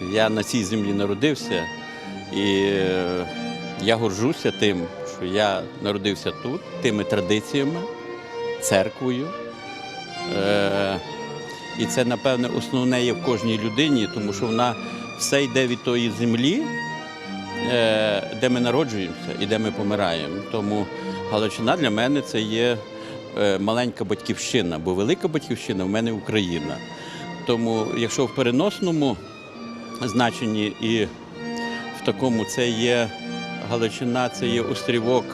Я на цій землі народився, і е, я горжуся тим, що я народився тут, тими традиціями, церквою. Е, І це, напевне, основне є в кожній людині, тому що вона все йде від тої землі, е, де ми народжуємося і де ми помираємо. Тому Галичина для мене це є маленька батьківщина, бо велика батьківщина в мене Україна. Тому, якщо в переносному значенні і в такому це є Галичина, це є острівок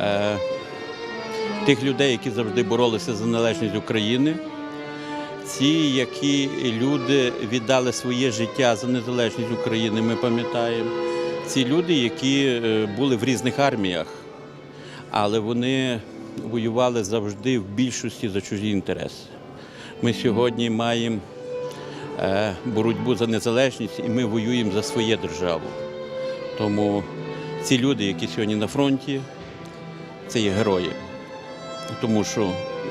е, тих людей, які завжди боролися за незалежність України. Ці, які люди віддали своє життя за незалежність України, ми пам'ятаємо. Ці люди, які е, були в різних арміях, але вони воювали завжди в більшості за чужі інтереси. Ми сьогодні маємо боротьбу за незалежність і ми воюємо за свою державу. Тому ці люди, які сьогодні на фронті, це є герої. Тому що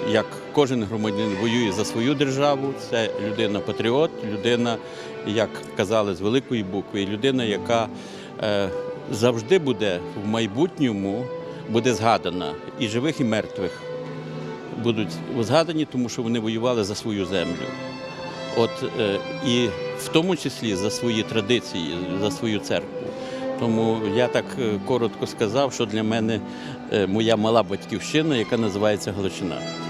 як кожен громадянин воює за свою державу, це людина-патріот, людина, як казали з великої букви, людина, яка е, завжди буде в майбутньому буде згадана і живих, і мертвих будуть згадані, тому що вони воювали за свою землю. От е, і в тому числі за свої традиції, за свою церкву. Тому я так е, коротко сказав, що для мене е, моя мала батьківщина, яка називається Галичина.